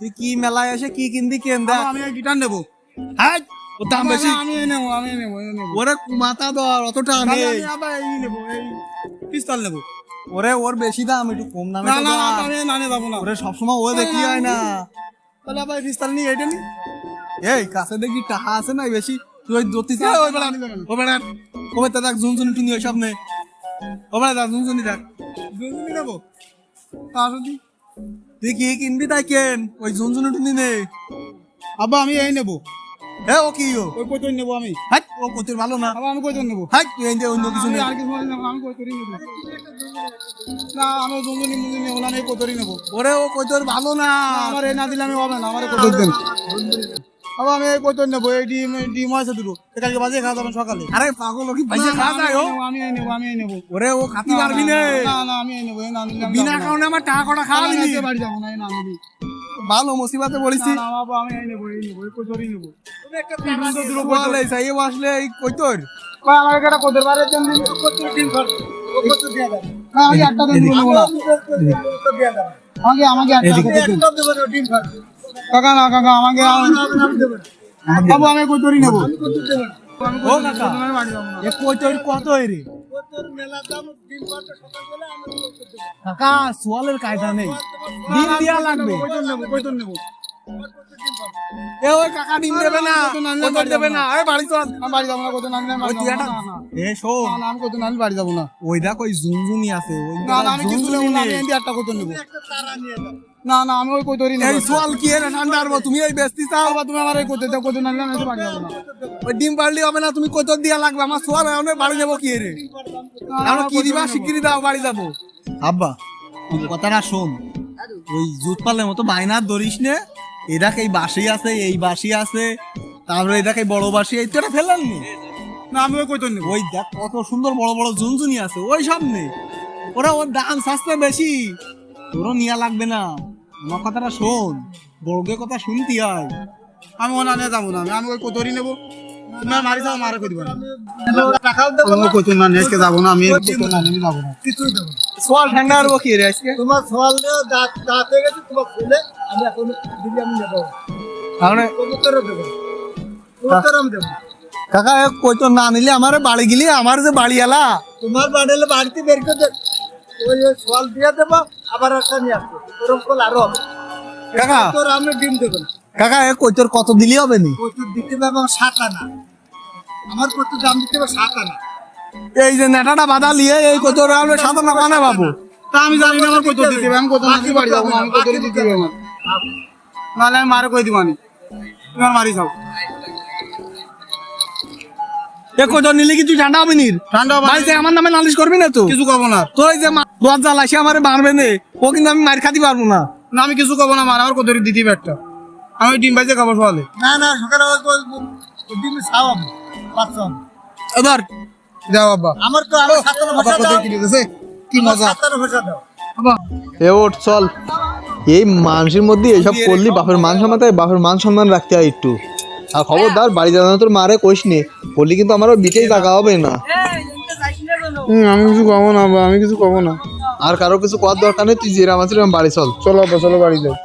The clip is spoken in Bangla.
তুই কি মেলায় এসে কি কিনবি কেন দেখ আমি গিটার নেব। ওর দাম বেশি। আমি নেব আমি নেব ওরে মাথা ধর অতটা আমি আবার এই নেব এই পিস্তল নেব। ওরে ওর বেশি দাম একটু কম দামে না না আমি না যাব না। ওরে সবসময় ও দেখি হয় না। তাহলে আবার পিস্তল নিয়ে এটা নি। এই কাছে দেখি টাহা আছে না বেশি। তুই ওই জ্যোতিষ না, ওই বেড়া আমি যাব না। ও বেড়া ও বেটা দেখ ঝুনঝুনি টুনি ওই সামনে ও বেড়া দেখ ঝুনঝুনি দেখ। দুজনই নেব? তা যদি তুই কি কিনবি তাই কেন? ওই ঝুনঝুনি টুনি নে। আব্বা আমি এই নেব। হে ও কি ও? ওই কইতন নেব আমি। হাই ও কতির ভালো না। আবার আমি কইতন নেব। হাই তুই এনে অন্য কিছু নেই আর কিছু নেব আমি কইতরি নেব। না আমি ঝুনঝুনি মুজুনি নেব না আমি কইতরি নেব। ওরে ও কতির ভালো না। আমার এই না দিলে আমি হবে না আমার কইতর দেন। আমি এই নেব এই ডিম ডিম আছে দুটো। কালকে বাজে খাওয়া যাবেন সকালে। আরে পাগল কি ভাইসে খাওয়া যায় ও? আমি এই নেব আমি এই নেব ওরে ও খাতি পারবি না। না না আমি এই নেব না বিনা কারণে আমার টাকা কটা খাওয়াবি আমি বাড়ি যাব না না নিবি ভালো মুসিবতে পড়েছি না, না, বাবা, আমি এই নেব, এই নেব, এই কচুরি নেব। বল এই সাইয়ে আসলে এই কইতর ভাই, আমাকে একটা কচুর বারে দেন দিন। না, আমাকে একটা দেন দিন, নেব না। আমাকে আমাকে একটা কচুর দিন। কাকা না কাকা আমাকে বাবু আমি কচুরি নেব? ও কাকা। এ কত রে? কাকা সোয়ালের কায়দা নেই। ডিম দিয়া লাগবে। নেব, নেব। ওই আমি আমি আমি দেখ ওই আছে না, না, আমি আমি। না, আমি। এই সোয়াল কি এর ঠান্ডা তুমি এই বেস্তি চাও। তুমি আমার এই কচুর দাও, কচুর না নিলে বাড়ি যাব না। ওই ডিম পারলি হবে না তুমি কত দিয়া লাগবে? আমার সোয়াল এখন বাড়ি যাব কি রে কি দিবা? শিগগিরি দাও বাড়ি যাব। আব্বা কথাটা শোন। ওই জুত পালের মতো বাইনার ধরিস নে। দেখ এই বাসি আছে এই বাসি আছে। তারপরে এটাকে বড় বাসি এই তো ফেলার নি? না, আমি ওই নেব। ওই দেখ কত সুন্দর বড় বড় ঝুনঝুনি আছে ওই সামনে। ওরা ওর দাম সাস্তা বেশি। তোরও নিয়া লাগবে না। আমার কথাটা শোন বড়কে কথা শুনতি হয় আমি ওনা নিয়ে যাব না আমি আমি ওই কতরি নেব। তুমি আর মারি যাও মারে কই দিবা? না আমি ওই কচুর না নিয়ে আজকে না আমি এই না। নিয়ে যাব না। সোয়াল ঠান্ডা আরবো কি রে আজকে? তোমার সওয়াল দাঁত দাঁত হয়ে গেছে তোমার খুলে আমি এখন দিলে আমি নেব তাহলে কবুতরও দেবো। কবুতর আমি দেবো। কাকা কই তো না নিলে আমার বাড়ি গেলি আমার যে বাড়ি এলা। তোমার বাড়িলে বাড়িতে বের করে ওই সওয়াল দিয়ে দেবো আবার একটা নিয়ে আসব। ওরকম আরও হবে। কাকা। তোর আমি ডিম দেবো না। কাকা এ কত দিলি হবে নি? কচুর দিতে হবে সাত আনা। আমার কচুর দাম দিতে সাত আনা। এই যে নেটাটা বাধা লিয়ে এই কত সাধারণ কানে বাবু। তা আমি জানি না আমার দিতে আমি যাব আমি দিতে নাহলে আমি মারে কই মারি যাও। কত নিলে কি তুই ঠান্ডা হবে নির ঠান্ডা হবে। আমার নামে নালিশ করবি না তো? কিছু কব না। তোর এই যে দশ জ্বালাসি আমার মারবে নে ও কিন্তু আমি মার খাতে পারব না। না আমি কিছু কব না মার আমার কচুরি দিতে একটা। আমি ডিম ভাইজে খাব সকালে। না না সকালে ডিম খাওয়াবো বাচ্চা এবার যাও আব্বা আমার তো আমার আবার ভাষা দাও। কি মজা। সাতান্ন ভাষা দাও। এ ওঠ চল। এই মানুষের মধ্যে এসব করলি বাপের মান সম্মান থাকে বাপের মান সম্মান রাখতে হয় একটু। আর খবরদার বাড়ি জানানো তোর মারে কইস নে। বললি কিন্তু আমার বিটেই টাকা হবে না। হুম, আমি কিছু কব না আমি কিছু কব না। আর কারও কিছু করার দরকার নেই তুই যেরাম আছিস বাড়ি চল। চলো চলো বাড়ি যাই।